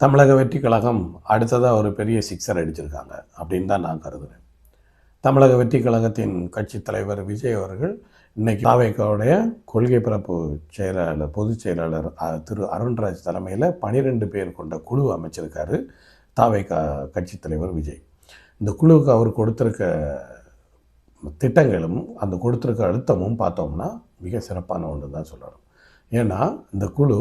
தமிழக வெற்றி கழகம் அடுத்ததாக ஒரு பெரிய சிக்ஸர் அடிச்சிருக்காங்க அப்படின்னு தான் நான் கருதுகிறேன் தமிழக வெற்றி கழகத்தின் கட்சி தலைவர் விஜய் அவர்கள் இன்னைக்கு தாவேக்காவுடைய கொள்கை பிறப்பு செயலாளர் பொதுச் செயலாளர் அ, திரு அருண்ராஜ் தலைமையில் பனிரெண்டு பேர் கொண்ட குழு அமைச்சிருக்காரு தாவேக்கா கட்சி தலைவர் விஜய். இந்த குழுவுக்கு அவர் கொடுத்துருக்க திட்டங்களும் அந்த கொடுத்துருக்க அழுத்தமும் பார்த்தோம்னா மிக சிறப்பான ஒன்று தான் சொல்லணும். ஏன்னா இந்த குழு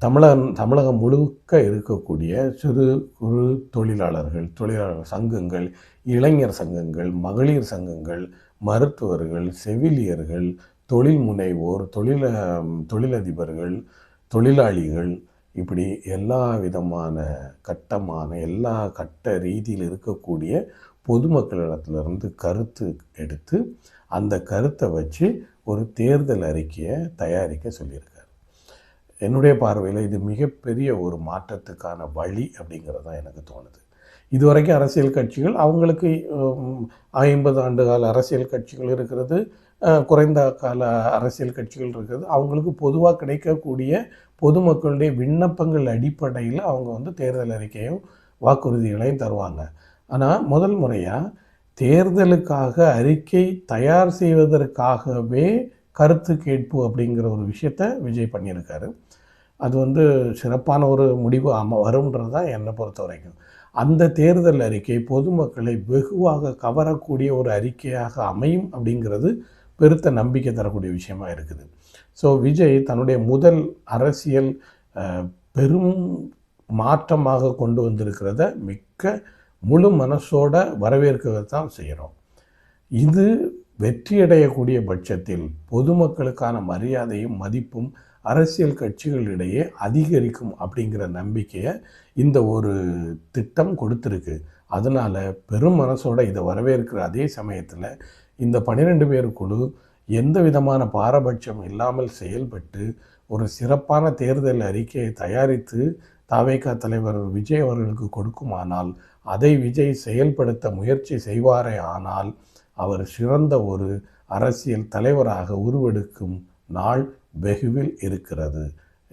தமிழகம் தமிழகம் முழுக்க இருக்கக்கூடிய சிறு குறு தொழிலாளர்கள் தொழிலாளர் சங்கங்கள் இளைஞர் சங்கங்கள் மகளிர் சங்கங்கள் மருத்துவர்கள் செவிலியர்கள் தொழில் முனைவோர் தொழில தொழிலதிபர்கள் தொழிலாளிகள் இப்படி எல்லா விதமான கட்டமான எல்லா கட்ட ரீதியில் இருக்கக்கூடிய பொதுமக்களிடத்திலிருந்து கருத்து எடுத்து அந்த கருத்தை வச்சு ஒரு தேர்தல் அறிக்கையை தயாரிக்க சொல்லியிருக்கு என்னுடைய பார்வையில் இது மிகப்பெரிய ஒரு மாற்றத்துக்கான வழி அப்படிங்கிறது தான் எனக்கு தோணுது. இதுவரைக்கும் அரசியல் கட்சிகள் அவங்களுக்கு ஐம்பது ஆண்டு கால அரசியல் கட்சிகள் இருக்கிறது குறைந்த கால அரசியல் கட்சிகள் இருக்கிறது. அவங்களுக்கு பொதுவாக கிடைக்கக்கூடிய பொதுமக்களுடைய விண்ணப்பங்கள் அடிப்படையில் அவங்க வந்து தேர்தல் அறிக்கையும் வாக்குறுதிகளையும் தருவாங்க. ஆனால் முதல் முறையாக தேர்தலுக்காக அறிக்கை தயார் செய்வதற்காகவே கருத்து கேட்பு அப்படிங்கிற ஒரு விஷயத்தை விஜய் பண்ணியிருக்காரு. அது வந்து சிறப்பான ஒரு முடிவு அம வரும்ன்றது தான் என்னை பொறுத்த வரைக்கும். அந்த தேர்தல் அறிக்கை பொதுமக்களை வெகுவாக கவரக்கூடிய ஒரு அறிக்கையாக அமையும் அப்படிங்கிறது பெருத்த நம்பிக்கை தரக்கூடிய விஷயமா இருக்குது. ஸோ விஜய் தன்னுடைய முதல் அரசியல் பெரும் மாற்றமாக கொண்டு வந்திருக்கிறத மிக்க முழு மனசோட வரவேற்க தான் செய்கிறோம். இது வெற்றியடையக்கூடிய பட்சத்தில் பொதுமக்களுக்கான மரியாதையும் மதிப்பும் அரசியல் கட்சிகளிடையே அதிகரிக்கும் அப்படிங்கிற நம்பிக்கையை இந்த ஒரு திட்டம் கொடுத்துருக்கு. அதனால் பெரும் மனசோட இதை வரவேற்கிற அதே சமயத்தில் இந்த பன்னிரெண்டு பேர் குழு எந்த விதமான பாரபட்சம் இல்லாமல் செயல்பட்டு ஒரு சிறப்பான தேர்தல் அறிக்கையை தயாரித்து தாவேகா தலைவர் விஜய் அவர்களுக்கு கொடுக்குமானால் அதை விஜய் செயல்படுத்த முயற்சி செய்வாரே ஆனால் அவர் சிறந்த ஒரு அரசியல் தலைவராக உருவெடுக்கும் நாள் வெகுவில் இருக்கிறது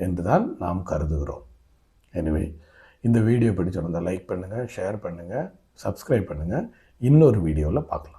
என்று தான் நாம் கருதுகிறோம். எனவே இந்த வீடியோ பிடிச்சிருந்தால் லைக் பண்ணுங்கள் ஷேர் பண்ணுங்கள் சப்ஸ்கிரைப் பண்ணுங்கள் இன்னொரு வீடியோவில் பார்க்கலாம்.